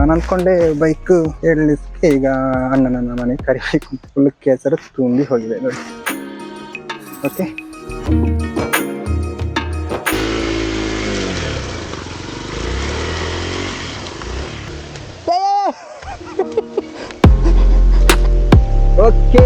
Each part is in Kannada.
ನಾನು ಅನ್ಕೊಂಡೆ ಬೈಕ್ ಹೇಳಲಿಕ್ಕೆ ಈಗ ಅಣ್ಣನನ್ನ ಮನೆ ಕರಿಬೇಕು ಫುಲ್ ಕೆಸರು ತುಂಬಿ ಹೋಗಿದೆ ನೋಡಿ. ಓಕೆ ಓಕೆ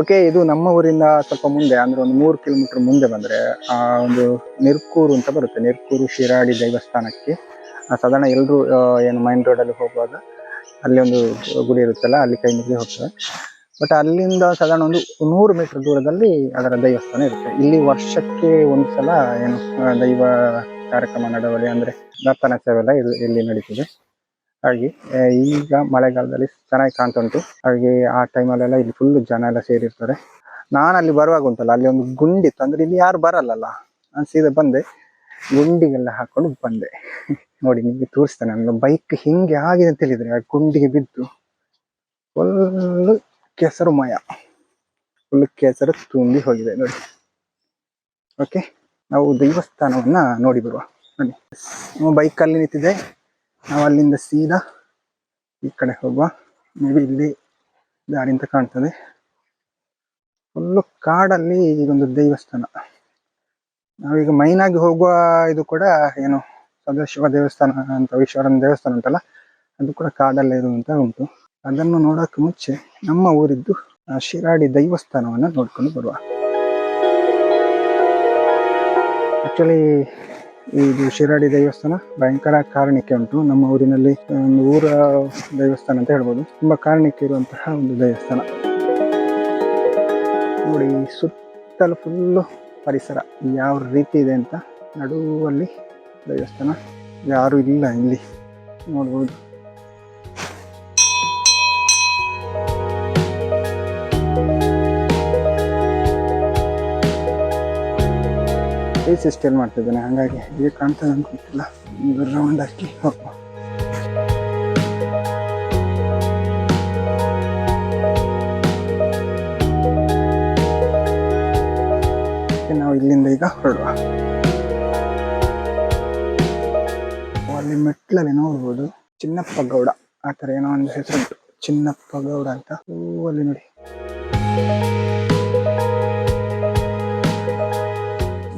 ಓಕೆ ಇದು ನಮ್ಮ ಊರಿಂದ ಸ್ವಲ್ಪ ಮುಂದೆ, ಅಂದ್ರೆ ಒಂದು ಮೂರು ಕಿಲೋಮೀಟರ್ ಮುಂದೆ ಬಂದ್ರೆ, ಆ, ಒಂದು ನಿರ್ಕೂರು ಅಂತ ಬರುತ್ತೆ. ನಿರ್ಕೂರು ಶಿರಾಡಿ ದೇವಸ್ಥಾನಕ್ಕೆ. ಸಾಧಾರಣ ಎಲ್ಲರೂ ಏನು ಮೈನ್ ಅಲ್ಲಿ ಹೋಗುವಾಗ ಅಲ್ಲಿ ಒಂದು ಗುಡಿ ಇರುತ್ತಲ್ಲ, ಅಲ್ಲಿ ಕೈ ಮುಗಿದು ಹೋಗ್ತದೆ. ಬಟ್ ಅಲ್ಲಿಂದ ಸಾಧಾರಣ ಒಂದು ನೂರು ಮೀಟರ್ ದೂರದಲ್ಲಿ ಅದರ ದೇವಸ್ಥಾನ ಇರುತ್ತೆ. ಇಲ್ಲಿ ವರ್ಷಕ್ಕೆ ಒಂದು ಸಲ ಏನು ದೈವ ಕಾರ್ಯಕ್ರಮ, ನಡವಳಿ, ಅಂದ್ರೆ ದರ್ತನ ಸೇವೆ ಎಲ್ಲ ಇಲ್ಲಿ ನಡೀತದೆ. ಹಾಗೆ ಈಗ ಮಳೆಗಾಲದಲ್ಲಿ ಚೆನ್ನಾಗಿ ಕಾಣ್ತಾ ಉಂಟು ಹಾಗೆ ಆ ಟೈಮಲ್ಲೆಲ್ಲ ಇಲ್ಲಿ ಫುಲ್ ಜನ ಎಲ್ಲ ಸೇರಿರ್ತಾರೆ. ನಾನು ಅಲ್ಲಿ ಬರುವಾಗ ಉಂಟಲ್ಲ, ಅಲ್ಲಿ ಒಂದು ಗುಂಡಿತ್ತು ಅಂದ್ರೆ ಇಲ್ಲಿ ಯಾರು ಬರಲ್ಲಲ್ಲ. ನಾನು ಸೀದಾ ಬಂದೆ, ಗುಂಡಿಗೆಲ್ಲ ಹಾಕೊಂಡು ಬಂದೆ. ನೋಡಿ, ನಿಮಗೆ ತೋರಿಸ್ತೇನೆ. ನನ್ನ ಬೈಕ್ ಹಿಂಗೆ ಆಗಿದೆ ಅಂತ ಹೇಳಿದ್ರೆ, ಆ ಗುಂಡಿಗೆ ಬಿದ್ದು ಫುಲ್ ಕೆಸರು ಮಯ. ಫುಲ್ ಕೆಸರು ತುಂಬಿ ಹೋಗಿದೆ, ನೋಡಿ. ಓಕೆ ನಾವು ದೇವಸ್ಥಾನವನ್ನ ನೋಡಿ ಬರುವ. ಬೈಕ್ ಅಲ್ಲಿ ನಿಂತಿದೆ ನಾವು ಅಲ್ಲಿಂದ ಸೀದಾ ಈ ಕಡೆ ಹೋಗುವ. ಮೇ ಬಿ ಇಲ್ಲಿ ದಾರಿ ಅಂತ ಕಾಣ್ತದೆ. ಫುಲ್ಲು ಕಾಡಲ್ಲಿ ಇದೊಂದು ದೇವಸ್ಥಾನ. ನಾವೀಗ ಮೈನ್ ಆಗಿ ಹೋಗುವ ಇದು ಕೂಡ ಏನು ಸದಾಶಿವ ದೇವಸ್ಥಾನ ಅಂತ, ಈಶ್ವರನ ದೇವಸ್ಥಾನ ಉಂಟಲ್ಲ? ಅದು ಕೂಡ ಕಾಡಲ್ಲೇ ಇರುವಂತ ಉಂಟು. ಅದನ್ನು ನೋಡೋಕೆ ಮುಂಚೆ ನಮ್ಮ ಊರಿದ್ದು ಶಿರಾಡಿ ದೈವಸ್ಥಾನವನ್ನು ನೋಡ್ಕೊಂಡು ಬರುವ. ಆಕ್ಚುಲಿ ಇದು ಶಿರಾಡಿ ದೇವಸ್ಥಾನ ಭಯಂಕರ ಕಾರಣಿಕೆ ಉಂಟು. ನಮ್ಮ ಊರಿನಲ್ಲಿ ಒಂದು ಊರ ದೇವಸ್ಥಾನ ಅಂತ ಹೇಳ್ಬೋದು. ತುಂಬಾ ಕಾರಣಿಕೆ ಇರುವಂತಹ ಒಂದು ದೇವಸ್ಥಾನ. ನೋಡಿ ಸುತ್ತಲೂ ಫುಲ್ಲು ಪರಿಸರ. ಯಾವ ರೀತಿ ಇದೆ ಅಂತ ನಡುವಲ್ಲಿ ದೇವಸ್ಥಾನ? ಯಾರು ಇಲ್ಲ ಇಲ್ಲಿ. ನೋಡ್ಬೋದು. ಈ ಸಿಸ್ಟಮ್ ಮಾಡ್ತಿದ್ದಾನೆ. ಹಾಗಾಗಿ ಹೇಗೆ ಕಾಣ್ತದೆ ಅಂತ ಗೊತ್ತಿಲ್ಲ. ರೌಂಡ್ ಹಾಕಿ ಹೋಗುವ ನಾವು ಇಲ್ಲಿಂದ ಈಗ ಹೊರಡುವ. ಅಲ್ಲಿ ಮೆಟ್ಲಲ್ಲಿ ನೋಡ್ಬೋದು ಚಿನ್ನಪ್ಪ ಗೌಡ. ಆ ಥರ ಏನೋ ಒಂದು ಹೆಸರುಂಟು. ಚಿನ್ನಪ್ಪ ಗೌಡ ಅಂತ. ಹೂ, ಅಲ್ಲಿ ನೋಡಿ.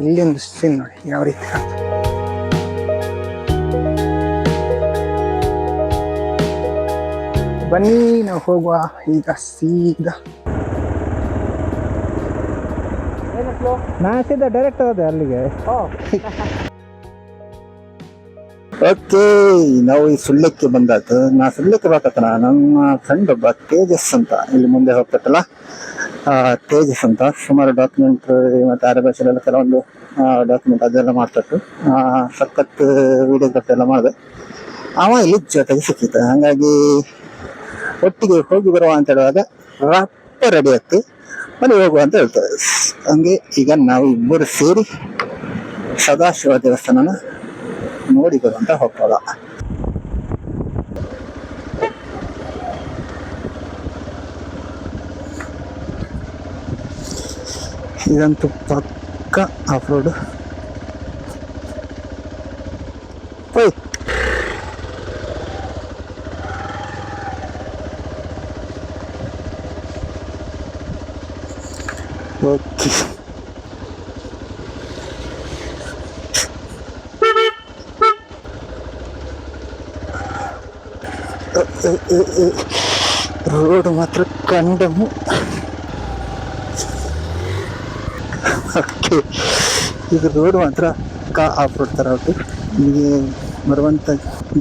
ಇಲ್ಲಿ ಒಂದು ಸೀನ್ ನೋಡಿ ಯಾವ ರೀತಿ ಬನ್ನಿ ನಾವು ಹೋಗುವ ಈಗ ಸೀದಾ. ನಾ ಸೀದಾ ಡೈರೆಕ್ಟ್ ಹೋದೆ ಅಲ್ಲಿಗೆ. ಓಕೆ ನಾವು ಈ ಸುಳ್ಯಕ್ಕೆ ಬಂದಾಯ್ತು. ನಾ ಸುಳ್ಯಕ್ಕೆ ಬರ್ಕತ್ತನ ನಮ್ಮ ಫ್ರೆಂಡ್ ಒಬ್ಬ ತೇಜಸ್ ಅಂತ ಇಲ್ಲಿ ಮುಂದೆ ಹೋಗ್ತೈತಲ್ಲ. ಆ, ತೇಜಸ್ ಅಂತ, ಸುಮಾರು ಡಾಕ್ಯುಮೆಂಟ್ ಮತ್ತೆ ಅರೆ ಭಾಷೆಲೆಲ್ಲ ಕೆಲವೊಂದು ಡಾಕ್ಯುಮೆಂಟ್ ಅದೆಲ್ಲ ಮಾಡ್ತಟ್ಟು. ಸಖತ್ ವಿಡಿಯೋಗ್ರಫಿ ಎಲ್ಲ ಮಾಡಿದೆ. ಅವ ಇಲ್ಲಿ ಜೊತೆಗೆ ಸಿಕ್ಕಿತ್ತು ಹಾಗಾಗಿ ಒಟ್ಟಿಗೆ ಹೋಗಿ ಬರುವ ಅಂತ ಹೇಳುವಾಗ ರಪ್ಪ ರೆಡಿ ಆಗ್ತಿ ಮನೆ ಹೋಗುವ ಅಂತ ಹೇಳ್ತಾರೆ. ಹಂಗೆ ಈಗ ನಾವು ಇಬ್ಬರು ಸೇರಿ ಸದಾಶಿವ ದೇವಸ್ಥಾನನ ನೋಡಿ ಬರುವಂತ ಹೋಗ್ಬೋದ. ಇದಂತೂ ಪಕ್ಕ ಆಫ್ ರೋಡ್ ಓಕೆ ರೋಡ್ ಮಾತ್ರ ಕಂಡಮು ಓಕೆ ಇದು ರೋಡ್ ಮಾತ್ರ ಕಾ ಆಫ್ ರೋಡ್ ಥರ ಉಂಟು ನಿಮಗೆ ಬರುವಂಥ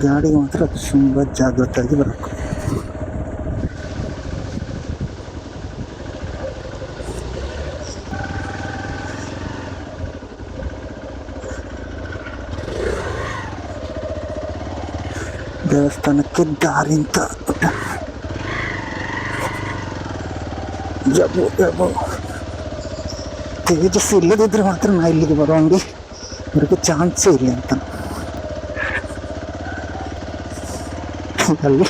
ಗಾಡಿ ಮಾತ್ರ ತುಂಬ ಜಾಗ್ರತೆಯಾಗಿ ಬರಬೇಕು. ದೇವಸ್ಥಾನಕ್ಕೆ ದಾರಿ ಅಂತ ಜಬ್ಬು ಜಬ್ಬು. ತೇಜಸ್ ಇಲ್ಲದಿದ್ರೆ ಮಾತ್ರ ನಾ ಇಲ್ಲಿಗೆ ಬರೋ ಹಂಗೆ ಅವ್ರಿಗೆ ಚಾನ್ಸೇ ಇಲ್ಲ ಅಂತ ಅಲ್ಲಿ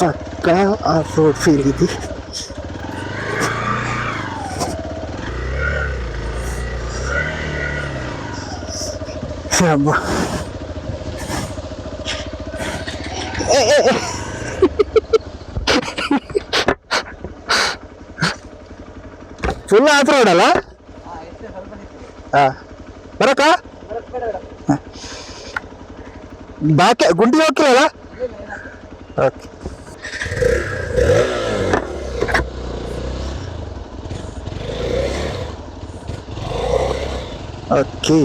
ಪಕ್ಕ ಆಫ್ ರೋಡ್ ಫೀಲ್ ಇದೆ ಯಬ್ಬ ಫುಲ್ ಆಫ್ ರೋಡ್ ಅಲ್ಲ ಹಾ ಬಾಕಿ ಗುಂಡಿ ಹೋಗ್ತಿಲ್ಲ okay. Okay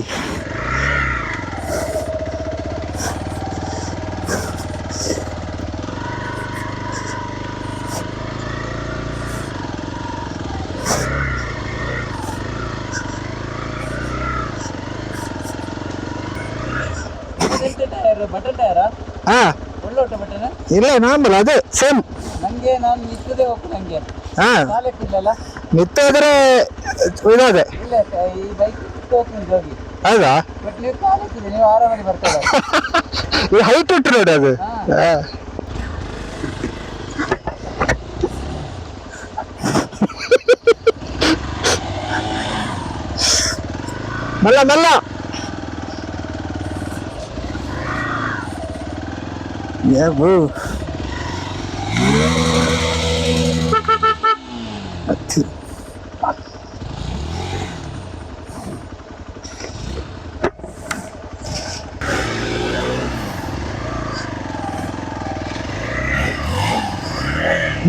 tyre button tyre ಹಾ ಒಳ್ಳೆ ಉಂಟು ಬಟನ್ ಇಲ್ಲ ನಾರ್ಮಲ್ ಅದು ಸೇಮ್ ನಂಗೆ ನಾನು ನಿಂತದೇ ಹೋಗ್ತು ನಂಗೆ. ಹಾ. ಕಾಲಕ್ಕಿಲ್ಲಲ್ಲ ನಿತ್ಯ ಹೋದ್ರೆ ಇದಾದೆ. ಇಲ್ಲ ಈ ಬೈಕ್ ಹೋಗ್ತೀನಿ ಹೋಗಿ. ಹೌದಾ? ಬಟ್ ನೀವು ಕಾಲಕ್ಕಿದೆ ನೀವು ಆರಾಮಾಗಿ ಬರ್ತಾರೆ. ಈ ಹೈಟ್ ಉಂಟು ನೋಡಿ ಅದು. ಮಲ್ಲ ಮಲ್ಲ. ಯಾವು ಹತ್ತಿ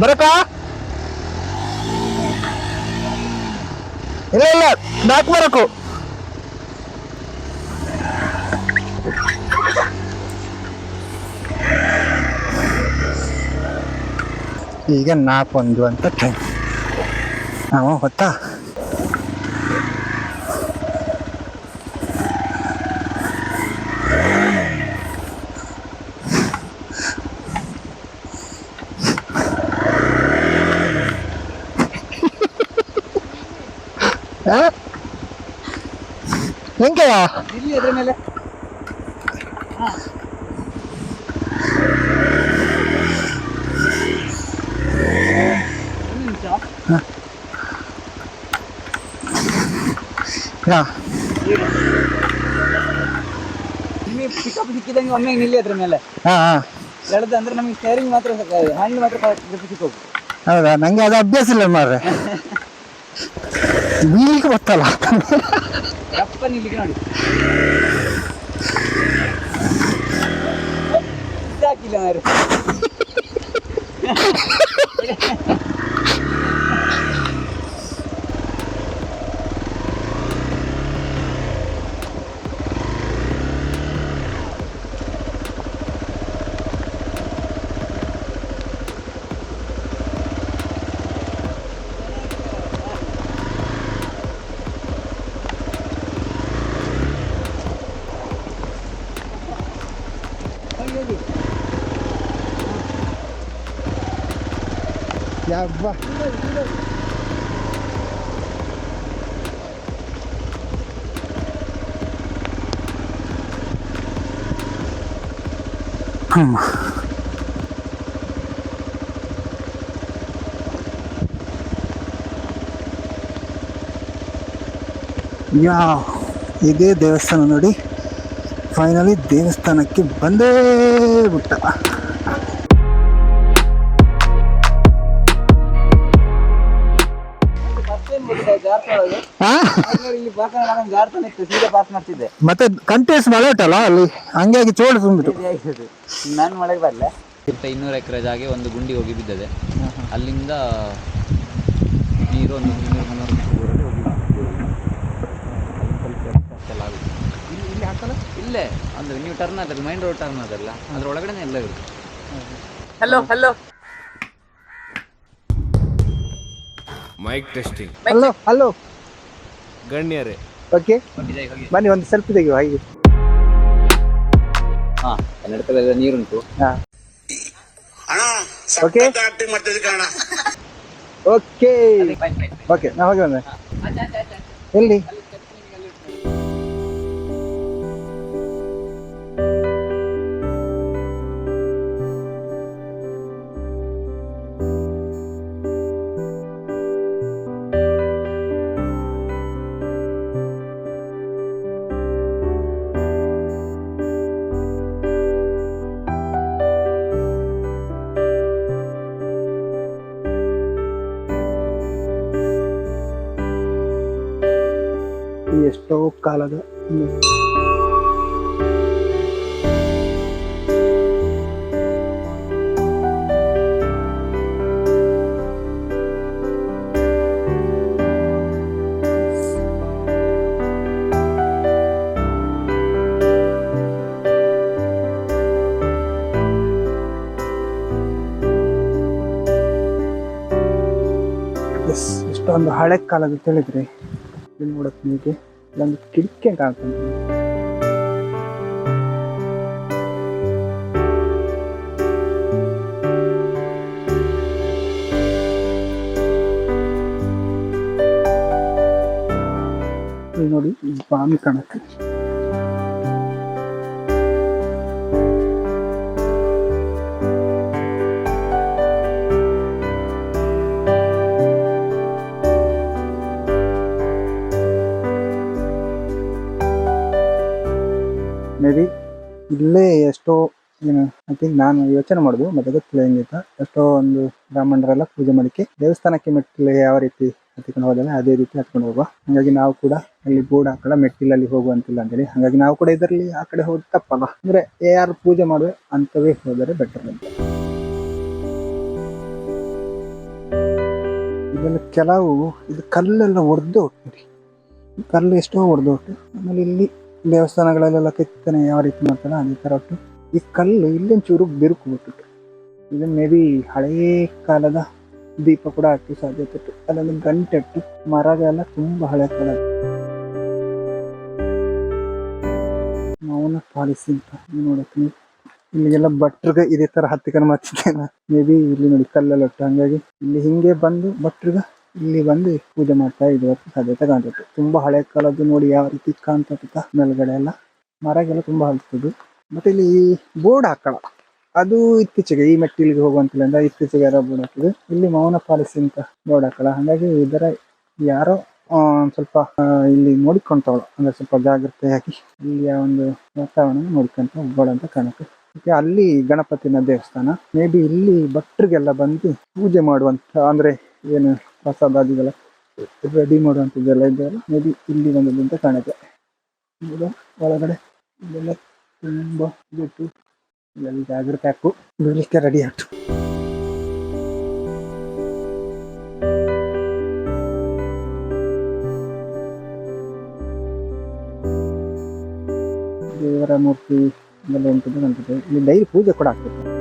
ಬರಕ ಇಲ್ಲ ಇಲ್ಲ ನಾಲ್ಕು ಬರಕು. ಈಗ ನಾಲ್ಕೊಂದು ಅಂತ ಟೈಮ್ ನಾವು ಗೊತ್ತಾ ಆ? ಹೆಂಗೆ ಇಲ್ಲಿ ಅದ್ರ ಮೇಲೆ ಒಂದು ನಿಮಿಷ ಯಾ ನಿಮಗೆ ಪಿಕಪ್ ಸಿಕ್ಕಿದಂಗೆ ಒಮ್ಮೆ ನಿಲ್ಲಿ ಅದ್ರ ಮೇಲೆ. ಹಾ ಹಾ. ಎಳ್ದು ಅಂದ್ರೆ ನಮಗೆ ಸ್ಟೇರಿಂಗ್ ಮಾತ್ರ ಹ್ಯಾಂಡ್ ಮಾತ್ರ ಕರೆಕ್ಟ್ ಸಿಕ್ಕೋದು ಹೌದಾ? ನಂಗೆ ಅದು ಅಭ್ಯಾಸ ಇಲ್ಲ ಮಾರ್ರೆ. ಬೀಳಿಗೆ ಗೊತ್ತಲ್ಲ ರಪ್ಪ ನಿಲ್ಲಿಗೆ ನೋಡಿ. ಹಾಕಿಲ್ಲ ಮಾರು ಹೋಗಿ ಹೋಗಿ ಯವ್ವ ಹ್ಮ್ ಯಾ ಇದೇ ದೇವಸ್ಥಾನ ನೋಡಿ. ಫೈನಲಿ ದೇವಸ್ಥಾನಕ್ಕೆ ಬಂದೇ ಬಿಟ್ಟ. ಪಾಸ್ ಮಾಡ್ತಿದ್ದೆ. ಮತ್ತೆ ಕಂಟಿನ್ಯೂಸ್ ಮಳೆ ಉಂಟಲ್ಲ ಅಲ್ಲಿ? ಹಂಗಾಗಿ ಚೋಳು ತುಂಬಿತು. ನಾನು ಮಳೆಗೆ ಬರಲ್ಲ ಇನ್ನೂರು ಎಕರೆ ಜಾಗೆ ಒಂದು ಗುಂಡಿ ಹೋಗಿ ಬಿದ್ದದೆ. ಅಲ್ಲಿಂದ ನೀರು ಒಂದು ಮುನ್ನೂರು ಮೀಟರ್ ಹೋಗಿ ಇಲ್ಲಿ ಇಲ್ಲಿ ಹಾಕಲ್ಲ? ಇಲ್ಲೇ. ಅಂದ್ರೆ ನೀವು ಟರ್ನ್ ಅದಲ್ಲ ಮೈನ್ ರೋಡ್ ಟರ್ನ್ ಅದಲ್ಲ ಅದ್ರ ಒಳಗಡೆನೇ ಎಲ್ಲ ಇರುತ್ತೆ. Hello hello mic testing hello hello ಗಣ್ಯರೇ. Okay ಬನ್ನಿ ಒಂದು ಸೆಲ್ಫಿ ತೆಗೆಯುವ ಹಾಗೆ. ಹಾಂ ಕನ್ನಡದಲ್ಲೆಲ್ಲ ನೀರುಂಟು. ಓಕೆ ಓಕೆ ಓಕೆ ನಾ ಹೋಗಿ ಬಂದೆ ಎಲ್ಲಿ? ಕಾಲದ ಇಷ್ಟೊಂದು ಹಳೆ ಕಾಲದ ತಿಳಿದ್ರೆ. ಇಲ್ಲಿ ನೋಡಕ್ ನಿಮಗೆ. ಇಲ್ಲೊಂದು ಕಿಟಕಿ ಕಾಣ್ತದೆ ಇಲ್ಲಿ ನೋಡಿ ಬಾಮಿ ಕಾಣುತ್ತೆ ಮೇ ಬಿ ಇಲ್ಲೇ ಎಷ್ಟೋ, ಏನು ಐ ಥಿಂಕ್ ನಾನು ಯೋಚನೆ ಮಾಡೋದು ಮತ್ತೆ ಗೊತ್ತಿಲ್ಲ ಹೆಂಗಿತ್ತ ಎಷ್ಟೋ ಒಂದು ಬ್ರಾಹ್ಮಣರೆಲ್ಲ ಪೂಜೆ ಮಾಡಿಕ್ಕೆ ದೇವಸ್ಥಾನಕ್ಕೆ ಮೆಟ್ಟಿಲು ಯಾವ ರೀತಿ ಹತ್ಕೊಂಡು ಹೋದಲ್ಲ ಅದೇ ರೀತಿ ಹತ್ಕೊಂಡು ಹೋಗುವ. ಹಾಗಾಗಿ ನಾವು ಕೂಡ ಅಲ್ಲಿ ಬೋರ್ಡ್ ಕಡೆ ಮೆಟ್ಟಿಲಲ್ಲಿ ಹೋಗುವಂತಿಲ್ಲ ಅಂತೇಳಿ. ಹಾಗಾಗಿ ನಾವು ಕೂಡ ಇದರಲ್ಲಿ ಆ ಕಡೆ ಹೋಗಿ ತಪ್ಪಲ್ಲ. ಅಂದ್ರೆ ಯಾರು ಪೂಜೆ ಮಾಡುವೆ ಅಂತವೇ ಹೋದರೆ ಬೆಟರ್ ಅಂತ. ಇದನ್ನು ಕೆಲವು, ಇದು ಕಲ್ಲೆಲ್ಲ ಒಡೆದು ಹೋಗ್ತೀವಿ ಈ ಕಲ್ಲು ಎಷ್ಟೋ ಒಡೆದು ಹೋಗ್ತೀವಿ ಆಮೇಲೆ ಇಲ್ಲಿ ದೇವಸ್ಥಾನಗಳಲ್ಲೆಲ್ಲ ಕೆತ್ತನೆ ಯಾವ ರೀತಿ ಮಾಡ್ತಾರ ಅದೇ ಥರ ಒಟ್ಟು ಈ ಕಲ್ಲು ಇಲ್ಲೊಂದು ಚೂರು ಬಿರುಕು ಬಿಟ್ಟಿತ್ತು. ಇದು ಮೇ ಬಿ ಹಳೇ ಕಾಲದ ದೀಪ ಕೂಡ ಹಾಕಿ ಸಾಧ್ಯತೆ ಇತ್ತು. ಅಲ್ಲೊಂದು ಗಂಟೆ ಇಟ್ಟು ಮರಗಳೆಲ್ಲ ತುಂಬ ಹಳೆ ಕಾಲದ ಮೌನ ಪಾಲಿಸಿ ಅಂತ ನೋಡಕ್ಕೆ ಇಲ್ಲಿಗೆಲ್ಲ ಭಟ್ರಿಗೆ ಇದೇ ತರ ಹತ್ತಿಕನ ಮಾಡ್ತಿದ್ದೇನೆ. ಮೇ ಬಿ ಇಲ್ಲಿ ನೋಡಿ ಕಲ್ಲೆಲ್ಲ ಹಂಗಾಗಿ ಇಲ್ಲಿ ಹಿಂಗೆ ಬಂದು ಭಟ್ರಿಗೆ ಇಲ್ಲಿ ಬಂದು ಪೂಜೆ ಮಾಡ್ತಾ ಇದುವರೆಗೆ ಸಾಧ್ಯತೆ ಕಾಣ್ತದೆ ತುಂಬಾ ಹಳೆ ಕಾಲದ್ದು ನೋಡಿ ಯಾವ ರೀತಿ ಕಾಣ್ತದ ಮೇಲ್ಗಡೆ ಎಲ್ಲ. ಮರಗೆಲ್ಲ ತುಂಬಾ ಹಲ್ತದ್ದು. ಮತ್ತೆ ಇಲ್ಲಿ ಬೋರ್ಡ್ ಹಾಕಲ್ಲ ಅದು ಇತ್ತೀಚೆಗೆ ಈ ಮೆಟ್ಟಿಲಿಗೆ ಹೋಗುವಂತಿಲ್ಲ ಅಂದ್ರೆ ಇತ್ತೀಚೆಗೆ ಯಾರೋ ಬೋರ್ಡ್ ಹಾಕಿದ್ರು ಇಲ್ಲಿ ಮೌನ ಪಾಲಿಸಿ ಅಂತ ಬೋರ್ಡ್ ಹಾಕಲ್ಲ ಹಾಗಾಗಿ ಇದರ ಯಾರೋ ಸ್ವಲ್ಪ ಇಲ್ಲಿ ನೋಡಿಕೊಂತವಳು. ಅಂದ್ರೆ ಸ್ವಲ್ಪ ಜಾಗ್ರತೆಯಾಗಿ ಇಲ್ಲಿಯ ಒಂದು ವಾತಾವರಣ ನೋಡ್ಕೊಂತ ಅಂತ ಕಾಣುತ್ತೆ. ಮತ್ತೆ ಅಲ್ಲಿ ಗಣಪತಿನ ದೇವಸ್ಥಾನ. ಮೇ ಬಿ ಇಲ್ಲಿ ಭಟ್ರಿಗೆಲ್ಲ ಬಂದು ಪೂಜೆ ಮಾಡುವಂತ, ಅಂದ್ರೆ ಏನು ಪ್ರಸಾದಾದಿಗಳ ರೆಡಿ ಮಾಡುವಂಥದ್ದೆಲ್ಲ ಇದೆಯಲ್ಲ ಮೇ ಬಿ ಇಲ್ಲಿ ಬಂದದ್ದು ಅಂತ ಕಾಣುತ್ತೆ? ಒಳಗಡೆ ಇದೆಲ್ಲ ತುಂಬಾ ಬಿಟ್ಟು ಇಲ್ಲೆಲ್ಲ ಜಾಗ್ರತೆ ಹಾಕು. ಬಿಡಲಿಕ್ಕೆ ರೆಡಿ ಆಯ್ತು. ದೇವರ ಮೂರ್ತಿ ಇದೆಲ್ಲ ಉಂಟು ಅಂತ ಇಲ್ಲಿ ಡೈಲಿ ಪೂಜೆ ಕೂಡ ಆಗ್ತದೆ.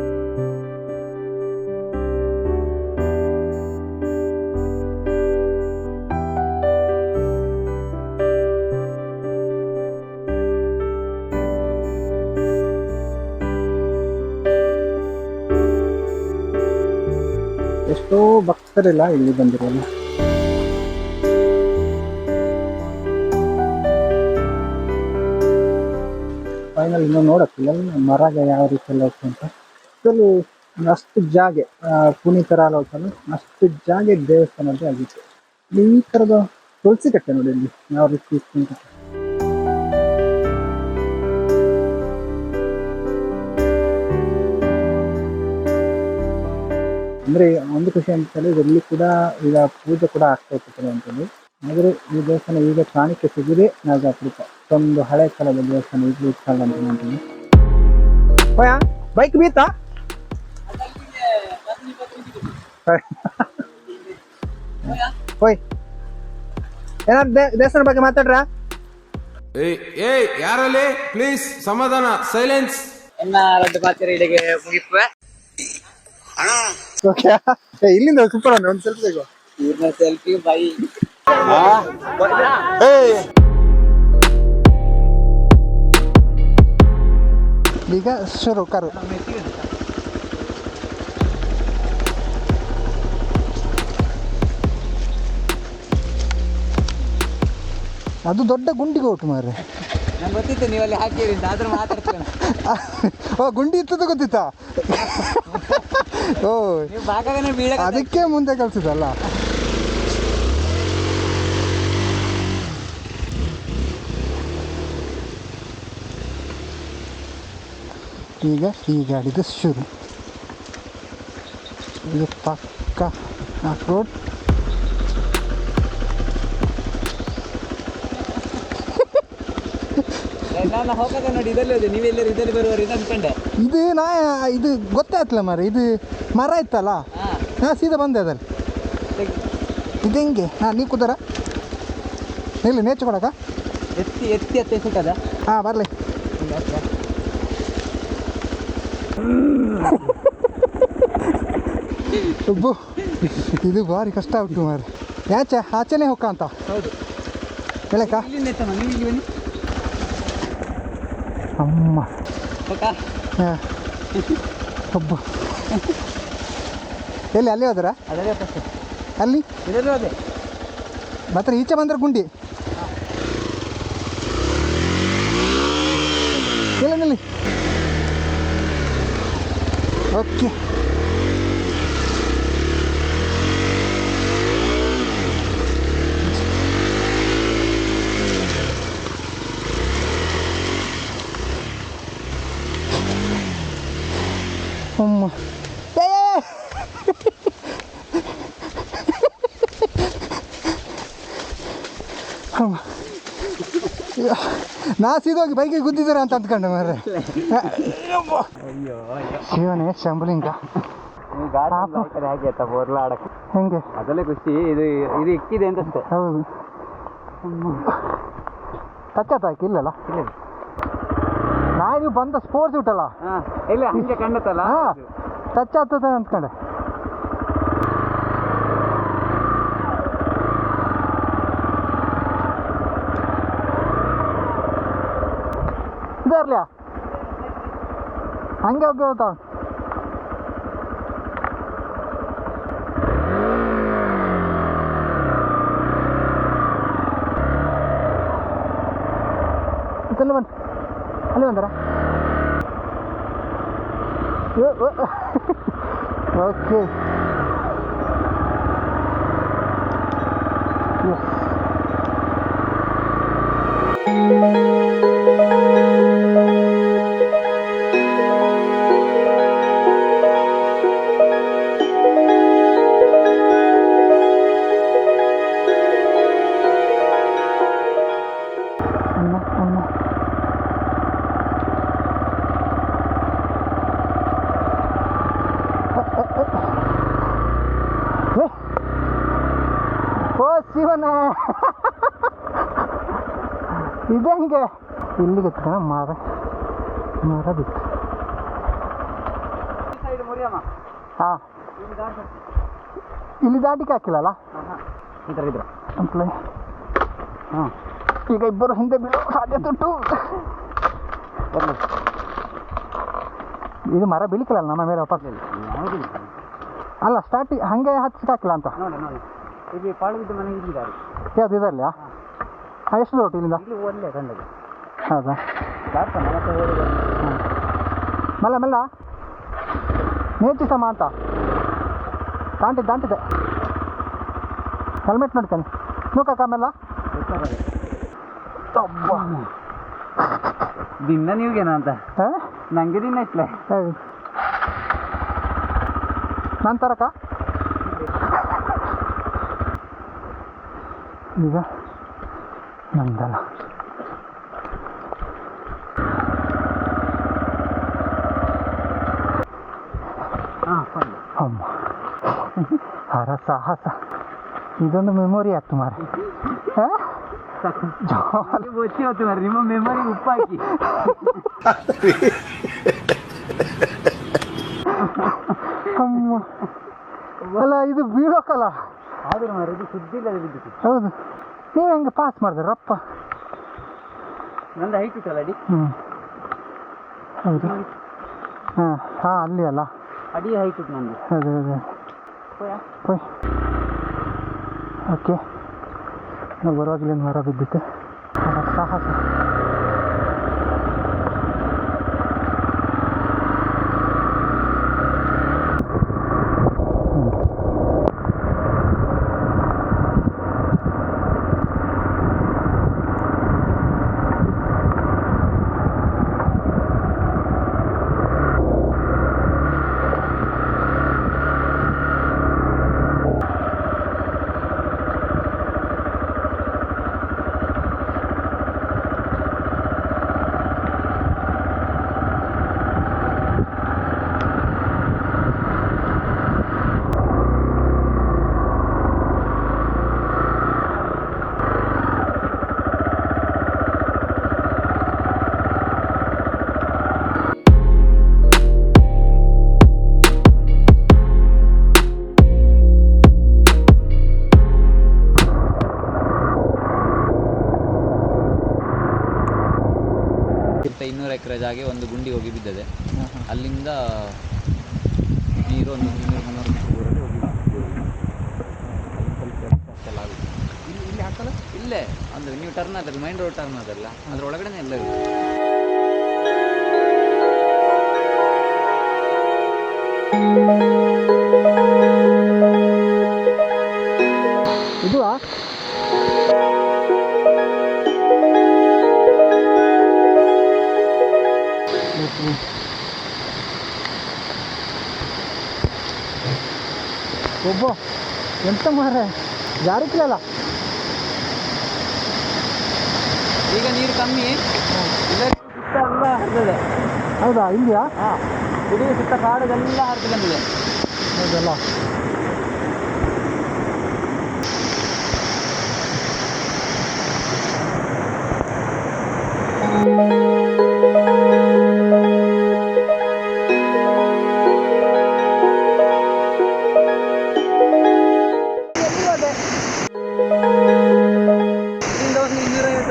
ಭಕ್ತರೆಲ್ಲ ಇಲ್ಲಿ ಬಂದಿರಲ್ಲ. ಫೈನಲ್ ಇನ್ನು ನೋಡಕ್ಕಿಲ್ಲ ಮರಾಗ ಯಾವ ರೀತಿ ಎಲ್ಲ ಹೋಗ್ತು ಅಂತ. ಇದರಲ್ಲಿ ಅಷ್ಟು ಜಾಗೆ ಆ, ಹೋಗ್ತಾನೆ ಅಷ್ಟು ಜಾಗೆ ದೇವಸ್ಥಾನದ್ದೇ ಆಗಿತ್ತು. ಈ ಥರದ ತುಳಸಿ ಕಟ್ಟೆ ನೋಡಿ ಇಲ್ಲಿ ಯಾವ ರೀತಿ ಇತ್ತು ಅಂತ. ಅಂದ್ರೆ ಒಂದು ಖುಷಿ ಅಂತ ಹೇಳಿದ್ರೆ ಇಲ್ಲಿ ಕೂಡ ಈಗ ಪೂಜೆ ಕೂಡ ಆಗ್ತಾ ಇತ್ತು ಕೆಲವಂಥದ್ದು ಆದ್ರೆ ಈ ದೇವಸ್ಥಾನ ಈಗ ಕಾಣಿಕೆ ಸಿಗದೆ ನಾವು ಅಪರೂಪ. ಒಂದು ಹಳೆ ಕಾಲದ ದೇವಸ್ಥಾನ ಈಗಲೂ ಇತ್ತಲ್ಲ ಅಂತ ಹೇಳ್ತೀನಿ. ಬೈಕ್ ಬೀತಾ? ಹೋಯ್. ಏನಾದ್ರು ದೇ- ದೇವಸ್ಥಾನ ಬಗ್ಗೆ ಮಾತಾಡ್ರ? ಏ ಏಯ್ ಯಾರಲ್ಲಿ? ಪ್ಲೀಸ್ ಸಮಾಧಾನ ಸೈಲೆನ್ಸ್. ಎಲ್ಲ ರದ್ದು ಪಾತ್ರ ಇಡೆಗೆ ಮುಗಿಪುವೆ ಓಕೆ ಇಲ್ಲಿಂದ ಸೂಪರ್ ಒಂದ್ ಒಂದು ಸೆಲ್ಫಿ ಬೇಕು ಇವ್ರನ್ನ ಸೆಲ್ಫಿ ಬೈ ಈಗ ಶುರು ಕರು. ಅದು ದೊಡ್ಡ ಗುಂಡಿ ಹೊಟ್ಟು ಮಾರ್ರೆ. ಗೊತ್ತಿತ್ತು ನೀವು ಅಲ್ಲಿ ಹಾಕಿರಿ ಆದ್ರೂ ಮಾತಾಡ್ತೇನೆ. ಓ ಗುಂಡಿ ಇತ್ತದ ಗೊತ್ತಿತ್ತಾ? ಓ. ಅದಕ್ಕೆ ಮುಂದೆ ಕಲ್ಸಿದಲ್ಲ ಈಗ ಈ ಗಾಡಿದು ಶುರು. ಇದು ಪಕ್ಕ ಆಫ್ ರೋಡ್. ನಾನು ಹೋಗದೆ ನೋಡಿ ಇದರಲ್ಲಿ ಹೋದೆ. ನೀವೆಲ್ಲರೂ ಇದರಲ್ಲಿ ಬರುವವರು ಇದು ಅನ್ಕೊಂಡೆ. ಇದು ನಾ ಇದು ಗೊತ್ತಾಯ್ತಲ್ಲ ಮರ ಇದು ಮರ ಇತ್ತಲ್ಲ? ಹಾ. ನಾ ಸೀದಾ ಬಂದೆ ಅದ್ರಲ್ಲಿ. ಇದು ಹೆಂಗೆ? ಹಾಂ ನೀವು ಕೂತಾರ ಇಲ್ಲಿ ನೇಚು ಕೊಡಕ ಎತ್ತಿ ಎತ್ತಿ ಎತ್ತಿ ಸಿಕ್ಕದ ಹಾಂ ಬರಲಿ. ಒಬ್ಬು ಇದು ಭಾರಿ ಕಷ್ಟ ಉಂಟು ಮಾರೆ ಯಾಚೆ ಆಚೆನೇ ಹೊಕ್ಕ ಅಂತ? ಹೌದು. ಹೇಳಕ್ಕ? ಇಲ್ಲಿ ಎತ್ತಮ್ಮ ನೀವು ಇಲ್ಲಿ ಬನ್ನಿ. ಅಮ್ಮ ಒಬ್ಬ ಎಲ್ಲಿ ಅಲ್ಲಿ ಹೋದ್ರ? ಅಲ್ಲಿ ಮಾತ್ರ ಈಚೆ ಬಂದ್ರೆ ಗುಂಡಿ? ಇಲ್ಲ. ಓಕೆ. ನಾ ಸೀದೋಗಿ ಬೈಕಿಗೆ ಗುದ್ದಿದ್ದೀರ ಅಂತ ಅಂದ್ಕೊಂಡೆ ಮಾರ್ರೆ. ಶಿವನೇ ಶಂಬಲಿಂಗ ಹಾಗೆ ಆಯ್ತಾ ಬೋರ್ಲಾಡಕ್ಕೆ ಹೆಂಗೆ? ಅದಲ್ಲೇ ಖುಷಿ ಇದು ಇದು ಇಕ್ಕಿದೆ ಅಂತ ಹೌದು ಹೌದು. ಕಚ್ಚಾತಾಯ್ತು ಇಲ್ಲಲ್ಲ? ನಾ ನೀವು ಬಂದ ಸ್ಪೋರ್ಟ್ಸ್ ಹಾ ಇಲ್ಲ ಹಿಂಗೆ ಕಂಡತ್ತಲ್ಲ ಟಚ್ ಆಗ್ತದೆ ಅಂದ್ಕೊಂಡೆ. ಇದಾರ್ಲಿಯಾ ಹಂಗೆ ಹೋಗಿ ಹೋಗ್ತಾವ ಅಲ್ಲಿ ಬನ್ನಿ ಅಲ್ಲಿ ಬಂದರ? ಓಕೆ ಇಲ್ಲಿಗೆ ಎತ್ಕಣ ಮರ ಮರ ಬಿತ್ತು ಹಾಂ. ಇಲ್ಲಿ ದಾಟಿಗೆ ಹಾಕಿಲ್ಲಲ್ಲ ಇದ್ರ ಅಂತಲೇ. ಹಾಂ ಈಗ ಇಬ್ಬರು ಹಿಂದೆ ಬೀಳೋ ಸಾಧ್ಯತೆ ಉಂಟು. ಇದು ಮರ ಬೀಳಿಕಲ್ಲ ನಮ್ಮ ಮೇಲೆ ವಾಪಸ್? ಅಲ್ಲ ಸ್ಟಾರ್ಟಿಂಗ್ ಹಾಗೆ ಹಚ್ಚಕ್ಕೆ ಹಾಕಿಲ್ಲ ಅಂತ? ನೋಡಿ ನೋಡಿ ಮನೆಗೆ ಇಲ್ಲಿದ್ದಾರೆ ಯಾವ್ದು ಇದರಲ್ಲ ಎಷ್ಟು ದೊಡ್ಡ ಇಲ್ಲಿಂದ? ಇಲ್ಲಿ ಒಳ್ಳೆ ಕಂಡದ್ದು. ಹೌದಾ? ಮಲ್ಲ ಮಲ್ಲ ಹೋಗಿ ಮೆಲ್ಲ ಮೆಲ್ಲ. ನೇಚಿ ಸಮ ಅಂತ. ದಾಂಟಿದೆ ದಾಂಟಿದೆ ಹೆಲ್ಮೆಟ್ ನೋಡ್ತೇನೆ. ನೋಕಕ್ಕ ಮೆಲ್ಲ. ದಿನ ನೀವ್ಗೇನ ಅಂತ? ಹಾಂ? ನಂಗೆ ದಿನ ಇಟ್ಲೆ. ನಂತರಕ್ಕ ಈಗ ನಂದಲ್ಲ ಹಾಂ ಬರಲಿ ಅಮ್ಮ ಹರ ಸಾಹಸ ಇದೊಂದು ಮೆಮೊರಿ ಆಯ್ತು ಮಾರೆ ನಿಮ್ಮ ಮೆಮೊರಿ ಉಪ್ಪಾಕಿ ಅಮ್ಮ ಅಲ್ಲ ಇದು ಬೀಳೋಕಲ್ಲ ಆದರೂ ಮಾರ್ರೆ, ಇದು ಸುದ್ದಿ ಇಲ್ಲ ಬಿದ್ದಿತ್ತು ಹೌದು ನೀವು ಹೆಂಗೆ ಪಾಸ್ ಮಾಡಿದ್ರಿ ರಪ್ಪ ನಂದು ಹೈಟ್ ಇತ್ತಲ್ಲ ಅಡಿ ಹ್ಞೂ ಹೌದು ಹಾಂ ಹಾಂ ಅಲ್ಲಿ ಅಲ್ಲ ಅಡಿ ಹೈಟ್ ಇತ್ತು ನಂದು ಅದೇ ಅದೇ. ಹೋಯಾ? ಹೋಯ್. ಓಕೆ. ನಾವು ಬರುವಾಗಲೇ ಮರ ಬಿದ್ದಿತ್ತು. ಸಾಹಸ. ಇದು ಒಬ್ಬ ಎಂತ ಮಾರ ಜಾರಿಕ್ಲಲ್ಲ ಈಗ ನೀರು ಕಮ್ಮಿ. ಹೌದಾ ಇಲ್ಲಿಯಾ ಹಾಂ. ಇಡೀ ಸುತ್ತ ಕಾಡದೆಲ್ಲ ಹರಿದು ಬಂದಿದೆ. ಹೌದಲ್ಲ?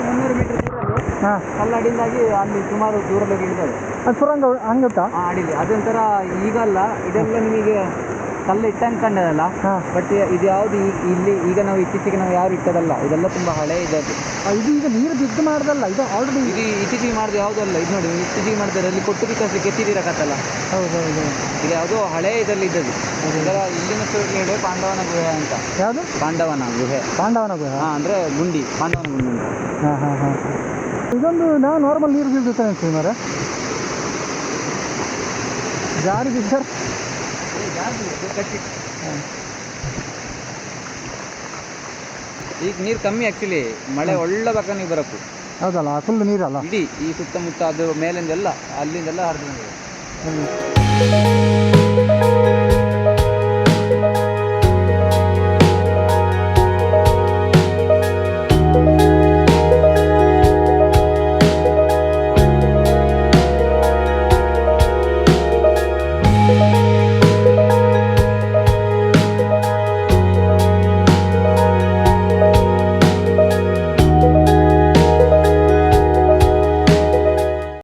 ಮುನ್ನೂರು ಮೀಟರ್ ಹಾಂ. ಅಲ್ಲಿ ಸುಮಾರು ದೂರದಲ್ಲಿ ಇಳಿದವೆ ಅದು ಸುರಂಗ ಹಂಗುತ್ತಾ? ಆಡಿಲ್ಲ ಅಡಿಲಿ ಅದೊಂಥರ ಈಗಲ್ಲ. ಇದೆಲ್ಲ ನಿಮಗೆ ಕಲ್ಲು ಇಟ್ಟಂಗೆ ಕಂಡದಲ್ಲ ಹಾಂ. ಬಟ್ ಇದು ಯಾವುದು ಇಲ್ಲಿ ಈಗ ನಾವು ಇತ್ತೀಚೆಗೆ ನಾವು ಯಾರು ಇಟ್ಟದಲ್ಲ. ಇದೆಲ್ಲ ತುಂಬ ಹಳೆ ಇದೆ ಇದು ಈಗ ನೀರು ಬಿದ್ದು ಮಾಡ್ದಲ್ಲ. ಇದು ಆಲ್ರೆಡಿ ಇದು ಇತ್ತೀಚೆಗೆ ಮಾಡಿದ ಯಾವುದಲ್ಲ ಇದು ನೋಡಿ ಇತ್ತೀಚೆಗೆ ಮಾಡಿದ್ರೆ ಅಲ್ಲಿ ಕೊಟ್ಟು ಬಿಕಾಸ್ಲಿಕ್ಕೆ ಕೆತ್ತಿದಿರಕತ್ತಲ್ಲ ಹೌದು ಹೌದು ಇದು ಯಾವುದೋ ಹಳೆ ಇದರಲ್ಲಿ ಇದ್ದದ್ದು. ಇದರ ಇಲ್ಲಿನ ಹೇಳಿ ಪಾಂಡವನ ಗುಹೆ ಅಂತ. ಯಾವುದು? ಪಾಂಡವನ ಗುಹೆ. ಪಾಂಡವನ ಗುಹೆ. ಹಾಂ ಅಂದರೆ ಗುಂಡಿ. ಪಾಂಡವನ ಗುಂಡಿ ಅಂತ. ಹಾಂ ಹಾಂ ಹಾಂ. ಇದೊಂದು ನಾವು ನಾರ್ಮಲ್ ನೀರು ಬೀಳ್ಬೇಕು ಅನ್ಸ್ತೀವಿ ಮಾರೆ ಜಾರಿ ಸರ್. ಈಗ ನೀರು ಕಮ್ಮಿ ಆ್ಯಕ್ಚುಲಿ ಮಳೆ ಒಳ್ಳೆ ಬಕ್ಕ ನೀವು ಬರಕು ಹೌದಲ್ಲ ಫುಲ್ ನೀರಲ್ಲ? ಇಡೀ ಈ ಸುತ್ತಮುತ್ತ ಅದು ಮೇಲಿಂದೆಲ್ಲ ಅಲ್ಲಿಂದೆಲ್ಲ ಹರಿದು ಬಂದಿದೆ.